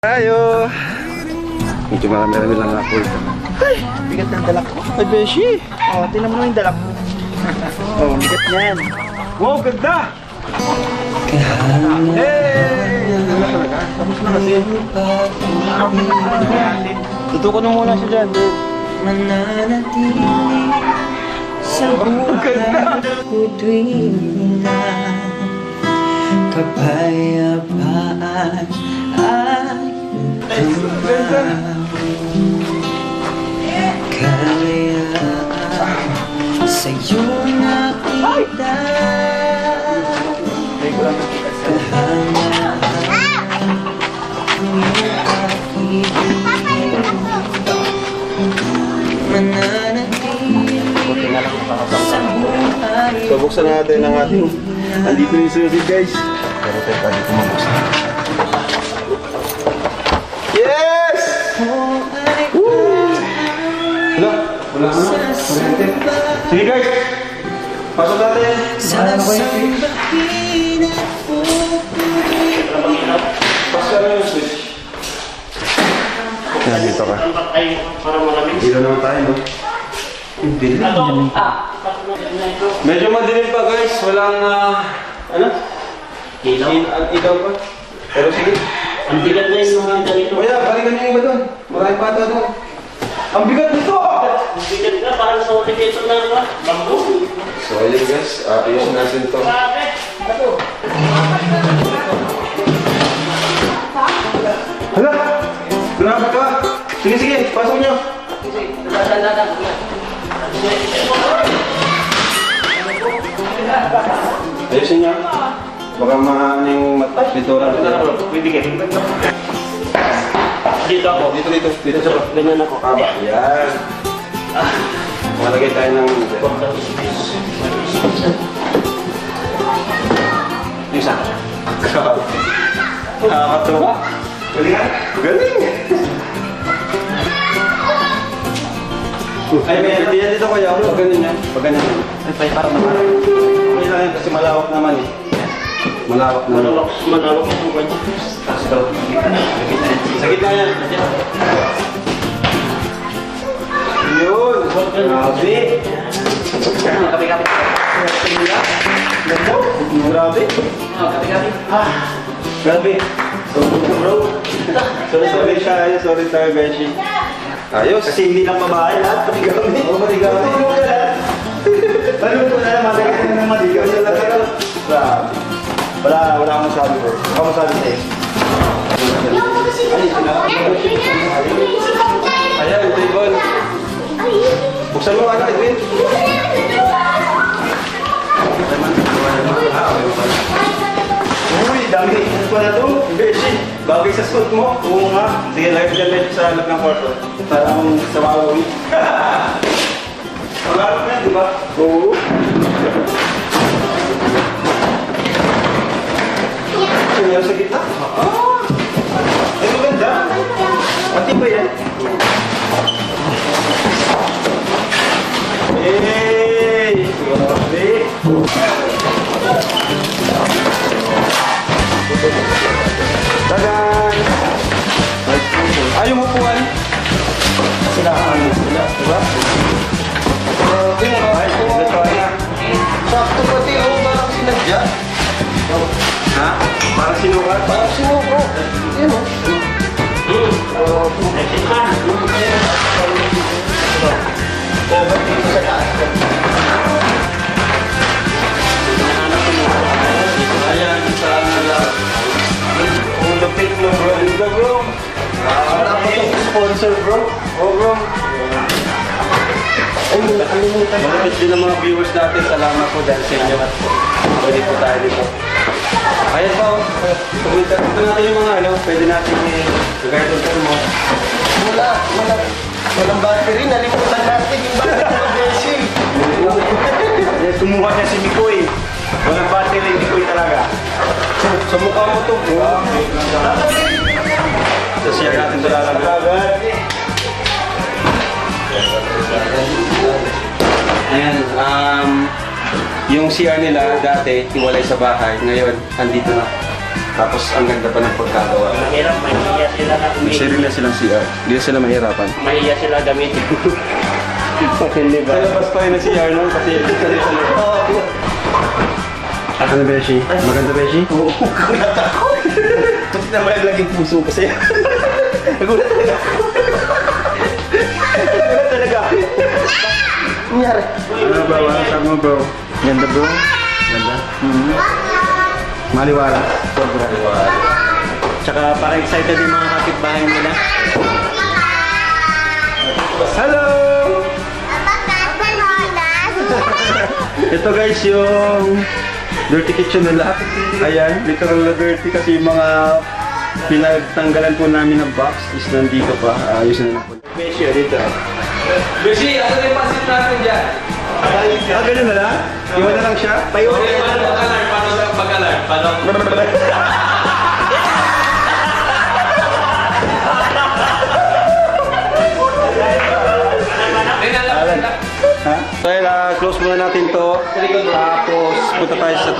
Tayo! Medyo marami-rami lang ako ito. Bigat ng dalak ko. Ay, Beshi. Oh, tinan mo naman yung dalak ko. oh, bigat niyan. Wow, ganda! Hey! Ganda talaga. Tapos na kasi. Tutukan mo muna siya dyan. mananatili sa buhay ko tuwing na kapayapaan ay kalayaan sa'yo mananatili sa buhay So, buksan natin ang ating... Andito yung susi, guys. Pero tayo tayo kumabuksan. Sige, guys. Pasok natin. sasambahin at pupurihin Pasok na yung switch. Yan, dito ka. Dito naman tayo, no? Medyo madilim pa, guys. Walang, ah, ano? Ilaw? Il- ah, ilaw pa. Pero sige. Ang bigat na yung mga ganito. Kuya, balikan niyo yung iba doon. Maraming bata doon. Ang bigat nito! Bigat na, parang sa ulit na ano, bamboo. So, ayun guys. Uh, ayusin natin to. Hala! Grabe ka! Sige, sige. Pasok niyo. Ayusin niyo. Baka mahaan yung matapituran. Pwede kayo. Dito ako. Dito, dito. Dito sa Ganyan ako. Aba, yan. Malagay tayo ng... Yung sa Grabe. Nakakatuwa. Galing ah. Galing. Ay, may yan dito kuya. Pag ganyan yan. Pag ganyan yan. Ay, pa, parang naman. Okay lang yan kasi malawak naman eh. Malawak naman. Manalok, manalok ako ganyan. Tapos daw. Sa gitna yan. Yun. Grabe. Kapi-kapi. Grabe. Kapi-kapi. Grabe. Bro. Sorry, sorry siya. Ayos, sorry tayo, Beshi. Ayos. Kasi hindi lang babae lahat. Patigami. Oo, patigami. Ano po na lang, matagal na ng matigaw. Grabe. Wala, wala akong masabi bro. Wala akong masabi sa'yo. Ayan, ito yung Buksan mo anak, Edwin. Uy, dami. Ano pa na to? Beshi. Bagay sa suit mo. Oo nga. Sige, lagay dyan sa loob ng kwarto. Para akong sa wawawi. Pangarap na, di ba? Oo. Kanya sa gitna? Ah! Ha? Parang sinukat? Parang sinukat. Yan, oh. Oh, ba't dito sa taas? Ayan, sa. Ang lapit mo, bro. Ang ganda, bro. Wala pa itong sponsor, bro. Oh, bro. Ay, nakalimutan. Malapit din ang mga viewers natin. Salamat po dahil sa inyo. Pwede po tayo dito. Kumita ito natin yung mga ano. Pwede natin i-guard on turn mo. Wala, wala. Walang battery. Nalimutan natin yung battery ng Beshi. Yes, Kumuha niya si Mikoy. Walang battery, Mikoy talaga. Sa mukha mo to. Sa share natin ito lalagay. Ayan, um, yung CR nila dati, hiwalay sa bahay. Ngayon, andito na. Tapos ang ganda pa ng pagkagawa. Mahirap, mahiya sila na May sarili na silang CR. Hindi na sila mahirapan. Mahiya sila gamitin. Hindi Sa labas pa yun ng CR nun kasi kasi sa. Ano Beshi? Maganda Beshi? Oo, nagulat ako. Ba't naman laging puso ko sa'yo? nagulat talaga ako. nagulat talaga ako. Nangyari. Ano bro? Ano sabi mo bro? Ganda bro. Ganda? Maliwala. Sobra. Tsaka parang excited yung mga kapitbahay nila. Hello! Ito guys yung dirty kitchen nila. Ayan, literal na dirty kasi yung mga pinagtanggalan po namin ng box is nandito pa. Ayos na lang po. Beshi, dito. Beshi, ano yung pansit natin dyan? Ah, ganun na lang? Iwan na lang siya? Payo. Paano pag-alarm? Paano pag-alarm? Paano? Ha? So, ayun, ah, close muna natin to. Tapos, punta tayo sa